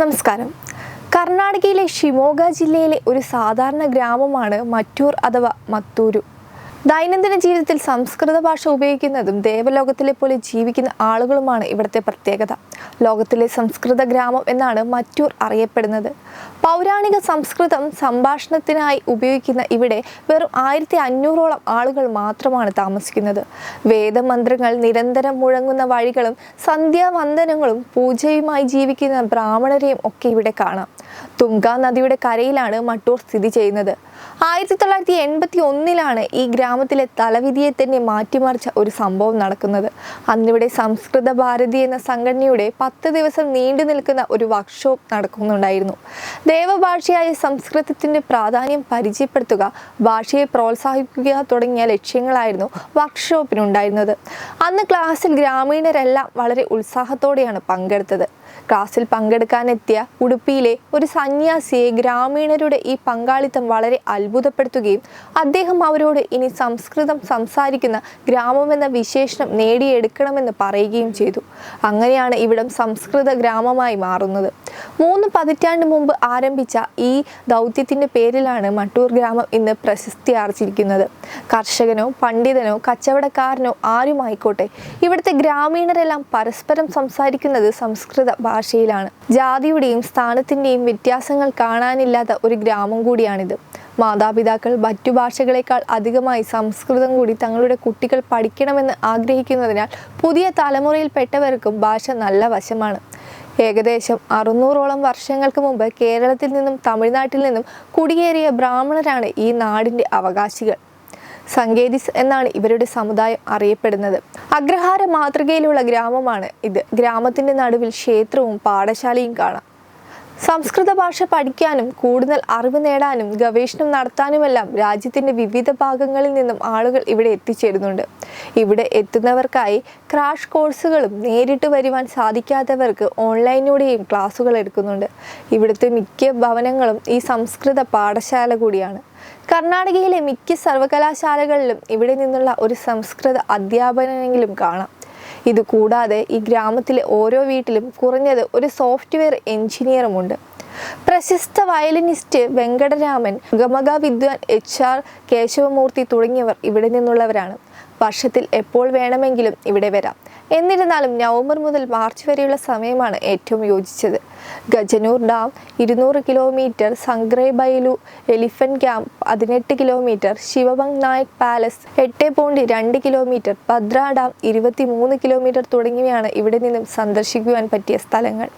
നമസ്കാരം. കർണാടകയിലെ ഷിമോഗ ജില്ലയിലെ ഒരു സാധാരണ ഗ്രാമമാണ് മറ്റൂർ അഥവാ മത്തൂരു. ദൈനംദിന ജീവിതത്തിൽ സംസ്കൃത ഭാഷ ഉപയോഗിക്കുന്നതും ദേവലോകത്തിലെ പോലെ ജീവിക്കുന്ന ആളുകളുമാണ് ഇവിടുത്തെ പ്രത്യേകത. ലോകത്തിലെ സംസ്കൃത ഗ്രാമം എന്നാണ് മറ്റൂർ അറിയപ്പെടുന്നത്. പൗരാണിക സംസ്കൃതം സംഭാഷണത്തിനായി ഉപയോഗിക്കുന്ന ഇവിടെ വെറും ആയിരത്തി അഞ്ഞൂറോളം ആളുകൾ മാത്രമാണ് താമസിക്കുന്നത്. വേദമന്ത്രങ്ങൾ നിരന്തരം മുഴങ്ങുന്ന വഴികളും സന്ധ്യാവന്ദനങ്ങളും പൂജയുമായി ജീവിക്കുന്ന ബ്രാഹ്മണരെയും ഒക്കെ ഇവിടെ കാണാം. തുങ്ക നദിയുടെ കരയിലാണ് മട്ടൂർ സ്ഥിതി ചെയ്യുന്നത്. ആയിരത്തി തൊള്ളായിരത്തി എൺപത്തി ഒന്നിലാണ് ഈ ഗ്രാമത്തിലെ തലവിധിയെ തന്നെ മാറ്റിമറിച്ച ഒരു സംഭവം നടക്കുന്നത്. അന്നിവിടെ സംസ്കൃത ഭാരതി എന്ന സംഘടനയുടെ പത്ത് ദിവസം നീണ്ടു നിൽക്കുന്ന ഒരു വർക്ക്ഷോപ്പ് നടക്കുന്നുണ്ടായിരുന്നു. ദേവഭാഷയായ സംസ്കൃതത്തിന്റെ പ്രാധാന്യം പരിചയപ്പെടുത്തുക ഭാഷയെ പ്രോത്സാഹിപ്പിക്കുക തുടങ്ങിയ ലക്ഷ്യങ്ങളായിരുന്നു വർക്ക്ഷോപ്പിനുണ്ടായിരുന്നത്. അന്ന് ക്ലാസ്സിൽ ഗ്രാമീണരെല്ലാം വളരെ ഉത്സാഹത്തോടെയാണ് പങ്കെടുത്തത്. ക്ലാസ്സിൽ പങ്കെടുക്കാനെത്തിയ ഉടുപ്പിയിലെ ഒരു സന്യാസിയെ ഗ്രാമീണരുടെ ഈ പങ്കാളിത്തം വളരെ അത്ഭുതപ്പെടുത്തുകയും അദ്ദേഹം അവരോട് ഇനി സംസ്കൃതം സംസാരിക്കുന്ന ഗ്രാമമെന്ന വിശേഷണം നേടിയെടുക്കണമെന്ന് പറയുകയും ചെയ്തു. അങ്ങനെയാണ് ഇവിടം സംസ്കൃത ഗ്രാമമായി മാറുന്നത്. മൂന്ന് പതിറ്റാണ്ട് മുമ്പ് ആരംഭിച്ച ഈ ദൗത്യത്തിന്റെ പേരിലാണ് മട്ടൂർ ഗ്രാമം ഇന്ന് പ്രശസ്തി ആർജിക്കുന്നത്. കർഷകനോ പണ്ഡിതനോ കച്ചവടക്കാരനോ ആരുമായിക്കോട്ടെ ഇവിടുത്തെ ഗ്രാമീണരെല്ലാം പരസ്പരം സംസാരിക്കുന്നത് സംസ്കൃത ഭാഷയിലാണ്. ജാതിയുടെയും സ്ഥാനത്തിന്റെയും വ്യത്യാസങ്ങൾ കാണാനില്ലാത്ത ഒരു ഗ്രാമം കൂടിയാണിത്. മാതാപിതാക്കൾ മറ്റു ഭാഷകളെക്കാൾ അധികമായി സംസ്കൃതം കൂടി തങ്ങളുടെ കുട്ടികൾ പഠിക്കണമെന്ന് ആഗ്രഹിക്കുന്നതിനാൽ പുതിയ തലമുറയിൽപ്പെട്ടവർക്കും ഭാഷ നല്ല വശമാണ്. ഏകദേശം അറുന്നൂറോളം വർഷങ്ങൾക്ക് മുമ്പ് കേരളത്തിൽ നിന്നും തമിഴ്നാട്ടിൽ നിന്നും കുടിയേറിയ ബ്രാഹ്മണരാണ് ഈ നാടിന്റെ അവകാശികൾ. സങ്കേതിസ് എന്നാണ് ഇവരുടെ സമുദായം അറിയപ്പെടുന്നത്. അഗ്രഹാര മാതൃകയിലുള്ള ഗ്രാമമാണ് ഇത്. ഗ്രാമത്തിന്റെ നടുവിൽ ക്ഷേത്രവും പാഠശാലയും കാണാം. സംസ്കൃത ഭാഷ പഠിക്കാനും കൂടുതൽ അറിവ് നേടാനും ഗവേഷണം നടത്താനുമെല്ലാം രാജ്യത്തിന്റെ വിവിധ ഭാഗങ്ങളിൽ നിന്നും ആളുകൾ ഇവിടെ എത്തിച്ചേരുന്നുണ്ട്. ഇവിടെ എത്തുന്നവർക്കായി ക്രാഷ് കോഴ്സുകളും നേരിട്ട് വരുവാൻ സാധിക്കാത്തവർക്ക് ഓൺലൈനിലൂടെയും ക്ലാസ്സുകൾ എടുക്കുന്നുണ്ട്. ഇവിടുത്തെ മിക്ക ഭവനങ്ങളും ഈ സംസ്കൃത പാഠശാല കൂടിയാണ്. കർണാടകയിലെ മിക്ക സർവകലാശാലകളിലും ഇവിടെ നിന്നുള്ള ഒരു സംസ്കൃത അധ്യാപനമെങ്കിലും കാണാം. ഇതുകൂടാതെ ഈ ഗ്രാമത്തിലെ ഓരോ വീട്ടിലും കുറഞ്ഞത് ഒരു സോഫ്റ്റ്വെയർ എഞ്ചിനീയറുമുണ്ട്. പ്രശസ്ത വയലിനിസ്റ്റ് വെങ്കടരാമൻ ഗമക വിദ്വാൻ എച്ച് ആർ കേശവമൂർത്തി തുടങ്ങിയവർ ഇവിടെ നിന്നുള്ളവരാണ്. വർഷത്തിൽ എപ്പോൾ വേണമെങ്കിലും ഇവിടെ വരാം. എന്നിരുന്നാലും നവംബർ മുതൽ മാർച്ച് വരെയുള്ള സമയമാണ് ഏറ്റവും യോജിച്ചത്. ഗജനൂർ ഡാം ഇരുന്നൂറ് കിലോമീറ്റർ സംഗ്രേബൈലു എലിഫന്റ് ക്യാമ്പ് പതിനെട്ട് കിലോമീറ്റർ ശിവബങ് നായക് പാലസ് എട്ട് പോയിന്റ് രണ്ട് കിലോമീറ്റർ ഭദ്ര ഡാം ഇരുപത്തി കിലോമീറ്റർ തുടങ്ങിയവയാണ് ഇവിടെ നിന്നും സന്ദർശിക്കുവാൻ പറ്റിയ സ്ഥലങ്ങൾ.